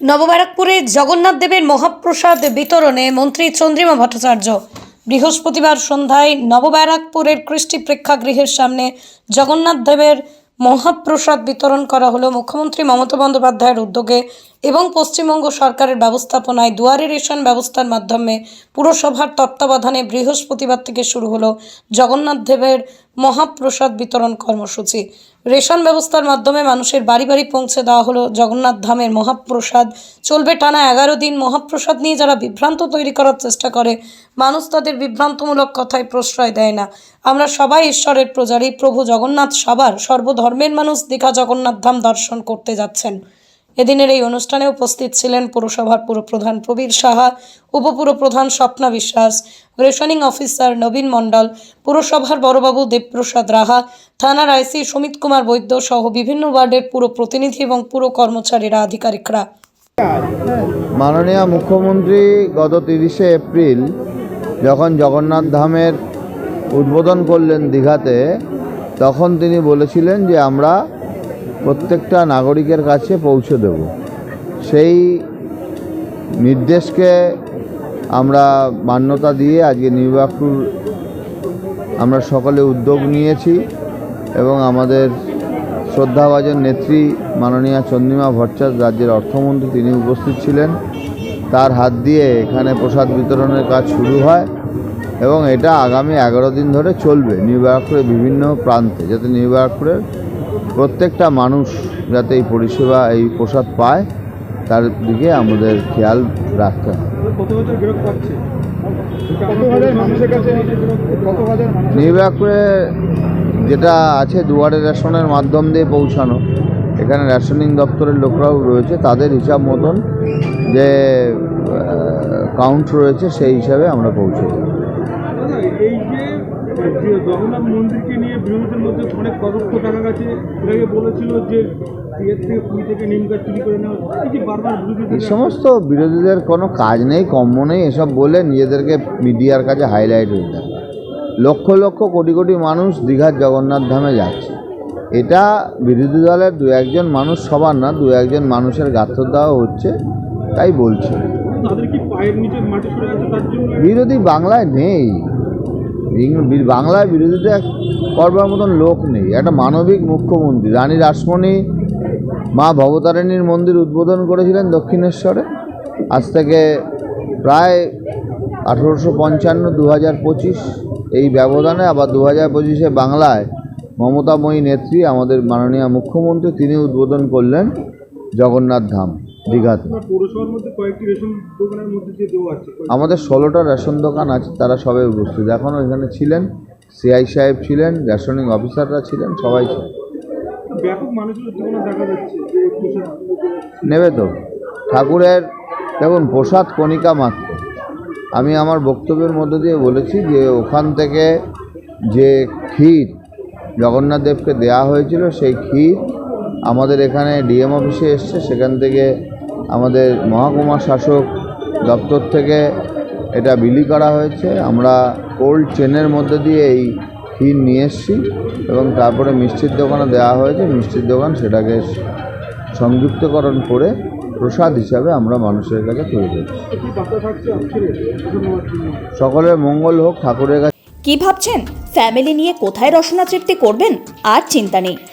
নবব্যারাকপুরে জগন্নাথ দেবের মহাপ্রসাদ বিতরণে মন্ত্রী চন্দ্রিমা ভট্টাচার্য। বৃহস্পতিবার সন্ধ্যায় নবব্যারাকপুরের কৃষ্টি প্রেক্ষাগৃহের সামনে জগন্নাথ দেবের মহাপ্রসাদ বিতরণ করা হলো মুখ্যমন্ত্রী মমতা বন্দ্যোপাধ্যায়ের উদ্যোগে। এবং পশ্চিমবঙ্গ সরকারের ব্যবস্থাপনায় দুয়ারে রেশন ব্যবস্থার মাধ্যমে পুরসভার তত্ত্বাবধানে বৃহস্পতিবার থেকে শুরু হলো জগন্নাথ দেবের মহাপ্রসাদ বিতরণ কর্মসূচি। রেশন ব্যবস্থার মাধ্যমে মানুষের বাড়ি বাড়ি পৌঁছে দেওয়া হলো জগন্নাথ ধামের মহাপ্রসাদ। চলবে টানা এগারো দিন মহাপ্রসাদ নিয়ে যারা বিভ্রান্ত তৈরি করার চেষ্টা করে, মানুষ তাদের বিভ্রান্তমূলক কথায় প্রশ্রয় দেয় না। আমরা সবাই ঈশ্বরের প্রজারী, প্রভু জগন্নাথ সবার সর্বধর্মের মানুষ, দীঘা জগন্নাথ ধাম দর্শন করতে যাচ্ছেন। এদিনের এই অনুষ্ঠানে উপস্থিত ছিলেন পুরসভার পুরপ্রধান প্রবীর সাহা, উপপুরপ্রধান স্বপ্না বিশ্বাস, রেশনিং অফিসার নবীন মণ্ডল, পুরসভার বড়বাবু দেবপ্রসাদ রাহা, থানার আইসি সুমিত কুমার বৈদ্য সহ বিভিন্ন ওয়ার্ডের পুরো প্রতিনিধি এবং পুরো কর্মচারীরা আধিকারিকরা। মাননীয় মুখ্যমন্ত্রী গত তিরিশে এপ্রিল যখন জগন্নাথ ধামের উদ্বোধন করলেন দীঘাতে, তখন তিনি বলেছিলেন যে আমরা প্রত্যেকটা নাগরিকের কাছে পৌঁছে দেব। সেই নির্দেশকে আমরা মান্যতা দিয়ে আজকে নিউবাকুর আমরা সকলে উদ্যোগ নিয়েছি এবং আমাদের শ্রদ্ধাভাজন নেত্রী মাননীয়া চন্দ্রিমা ভট্টাচার্য, রাজ্যের অর্থমন্ত্রী, তিনি উপস্থিত ছিলেন। তার হাত দিয়ে এখানে প্রসাদ বিতরণের কাজ শুরু হয় এবং এটা আগামী এগারো দিন ধরে চলবে নিউ বিভিন্ন প্রান্তে, যাতে নিউ প্রত্যেকটা মানুষ যাতে এই পরিষেবা এই প্রসাদ পায় তার দিকে আমাদের খেয়াল রাখতে হবে। কত হাজার গ্রাহক পাচ্ছে? কত হাজার মানুষের কাছে কত হাজার মানুষ নিউ ব্যারাকপুরে যেটা আছে দুয়ারে রেশনের মাধ্যম দিয়ে পৌঁছানো এখানে রেশনিং দপ্তরের লোকরাও রয়েছে তাদের হিসাব মতন যে কাউন্ট রয়েছে সেই হিসাবে আমরা পৌঁছে এই যে জগন্নাথ মন্দিরকে নিয়ে বিরোধীদের মধ্যে অনেক কদক্ষ টাকা গেছে। এটাকে বলেছিল যে এই সমস্ত বিরোধীদের কোনো কাজ নেই কম্য নেই এসব বলে নিজেদেরকে মিডিয়ার কাছে হাইলাইট হয়ে যায় লক্ষ লক্ষ কোটি কোটি মানুষ দীঘার জগন্নাথ ধামে যাচ্ছে। এটা বিরোধী দলের দু একজন মানুষ সবার না দু একজন মানুষের গাত্র দেওয়া হচ্ছে তাই বলছে। বিরোধী বাংলায় নেই। বাংলায় বিরোধিতা করবার মতন লোক নেই। একটা মানবিক মুখ্যমন্ত্রী, রানী রাসমণি, মা ভবতারিণীর মন্দির উদ্বোধন করেছিলেন দক্ষিণেশ্বরে। আজ থেকে প্রায় আঠেরোশো পঞ্চান্ন দু হাজার পঁচিশ এই ব্যবধানে আবার দু হাজার পঁচিশে বাংলায় মমতাময়ী নেত্রী, আমাদের মাননীয় মুখ্যমন্ত্রী, তিনি উদ্বোধন করলেন জগন্নাথ ধাম। দীঘাতে দিয়ে আমাদের ষোলোটা রেশন দোকান আছে তারা সবাই উপস্থিত। এখনও এখানে ছিলেন সিআই সাহেব ছিলেন রেশনিং অফিসাররা ছিলেন সবাই ছিলেন। নেবে তো। ঠাকুরের দেখুন প্রসাদ কণিকা মাত্র। আমি আমার বক্তব্যের মধ্যে দিয়ে বলেছি যে ওখান থেকে যে ক্ষীর জগন্নাথ দেবকে দেওয়া হয়েছিল সেই ক্ষীর আমাদের এখানে ডিএম অফিসে এসছে সেখান থেকে আমাদের মহকুমা শাসক দপ্তর থেকে এটা বিলি করা হয়েছে। আমরা কোল্ড চেনের মধ্যে দিয়ে এই ক্ষীর নিয়ে এসেছি এবং তারপরে মিষ্টির দোকানে দেওয়া হয়েছে। মিষ্টির দোকান সেটাকে সংযুক্তকরণ করে প্রসাদ হিসাবে আমরা মানুষের কাছে তুলে দিচ্ছি সকলের মঙ্গল হোক, ঠাকুরের কাছে কি ভাবছেন? ফ্যামিলি নিয়ে কোথায় রসনা তৃপ্তি করবেন? আর চিন্তা নেই।